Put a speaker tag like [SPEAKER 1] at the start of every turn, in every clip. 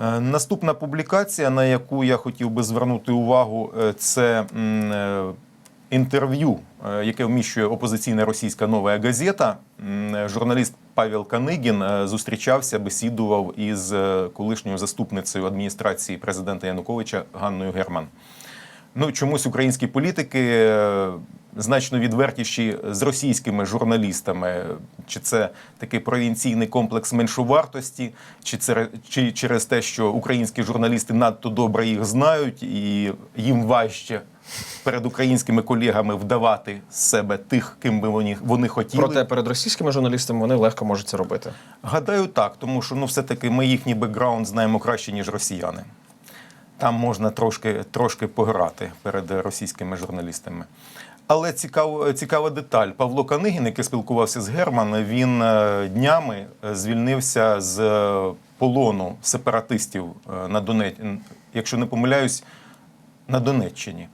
[SPEAKER 1] Е, Наступна публікація, на яку я хотів би звернути увагу, е, це е, інтерв'ю, яке вміщує опозиційна російська нова газета. Журналіст Павел Канигін зустрічався, бесідував із колишньою заступницею адміністрації президента Януковича Ганною Герман. Ну, чомусь українські політики значно відвертіші з російськими журналістами. Чи це такий провінційний комплекс меншовартості, чи це чи через те, що українські журналісти надто добре їх знають, і їм важче перед українськими колегами вдавати з себе тих, ким би вони, вони хотіли.
[SPEAKER 2] Проте перед російськими журналістами вони легко можуть це робити.
[SPEAKER 1] Гадаю, так, тому що ну, все-таки ми їхній бекграунд знаємо краще, ніж росіяни. Там можна трошки, трошки пограти перед російськими журналістами. Але цікав, цікава деталь. Павло Канигін, який спілкувався з Герман, він е, днями е, звільнився з е, полону сепаратистів на Донеччині, якщо не помиляюсь, на Донеччині.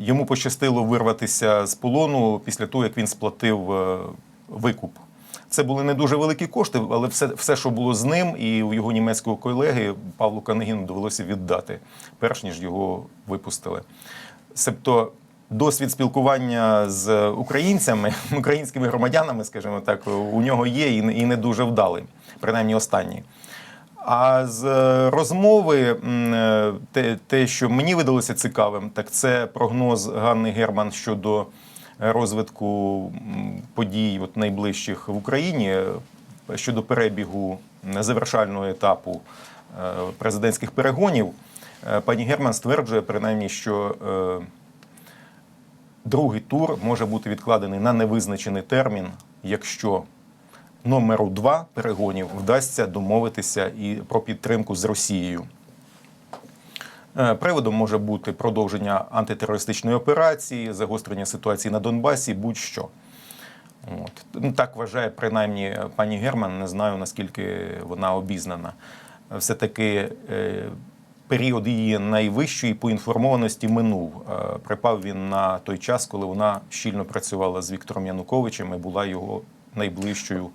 [SPEAKER 1] Йому пощастило вирватися з полону після того, як він сплатив викуп. Це були не дуже великі кошти, але все, все, що було з ним, і у його німецького колеги Павлу Канегіну довелося віддати, перш ніж його випустили. Себто досвід спілкування з українцями, українськими громадянами, скажімо так, у нього є і не- дуже вдалий, принаймні останній. А з е, розмови е, те, те, що мені видалося цікавим, так це прогноз Ганни Герман щодо розвитку подій от найближчих в Україні щодо перебігу завершального етапу е, президентських перегонів. Пані Герман стверджує принаймні, що другий тур може бути відкладений на невизначений термін, якщо номеру два перегонів вдасться домовитися і про підтримку з Росією. Е, Приводом може бути продовження антитерористичної операції, загострення ситуації на Донбасі, будь-що. От. Ну, Так вважає принаймні пані Герман, не знаю наскільки вона обізнана. Все-таки е, період її найвищої поінформованості минув. Е, Припав він на той час, коли вона щільно працювала з Віктором Януковичем і була його найближчою,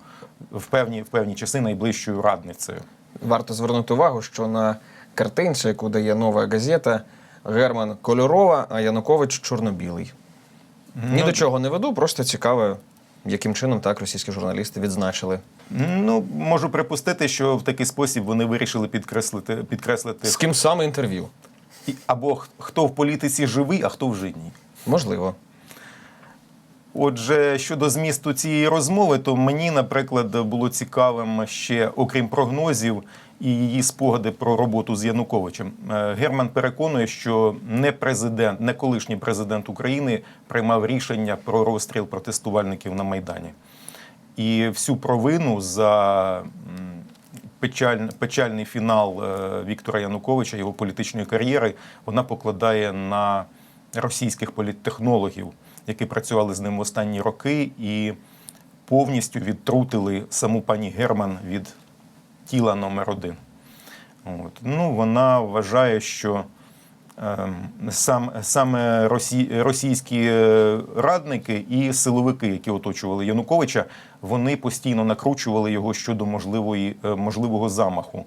[SPEAKER 1] в певні, в певні часи найближчою радницею.
[SPEAKER 2] Варто звернути увагу, що на картинці, яку дає нова газета, Герман кольорова, а Янукович чорно-білий. Ні
[SPEAKER 1] Ну,
[SPEAKER 2] до чого не веду, просто цікаво, яким чином так російські журналісти відзначили.
[SPEAKER 1] Ну, можу припустити, що в такий спосіб вони вирішили підкреслити, підкреслити
[SPEAKER 2] З ким саме інтерв'ю?
[SPEAKER 1] або хто в політиці живий, а хто в житній.
[SPEAKER 2] Можливо.
[SPEAKER 1] Отже, щодо змісту цієї розмови, то мені, наприклад, було цікавим ще, окрім прогнозів, і її спогади про роботу з Януковичем. Е, Герман переконує, що не президент, не колишній президент України приймав рішення про розстріл протестувальників на Майдані. І всю провину за печаль, печальний фінал е, Віктора Януковича, його політичної кар'єри, вона покладає на російських політтехнологів, які працювали з ним в останні роки і повністю відтрутили саму пані Герман від тіла номер один. От. Ну, вона вважає, що сам, саме росі, російські е, радники і силовики, які оточували Януковича, вони постійно накручували його щодо можливої, е, можливого замаху.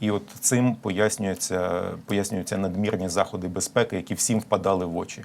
[SPEAKER 1] І от цим пояснюються, пояснюються надмірні заходи безпеки, які всім впадали в очі.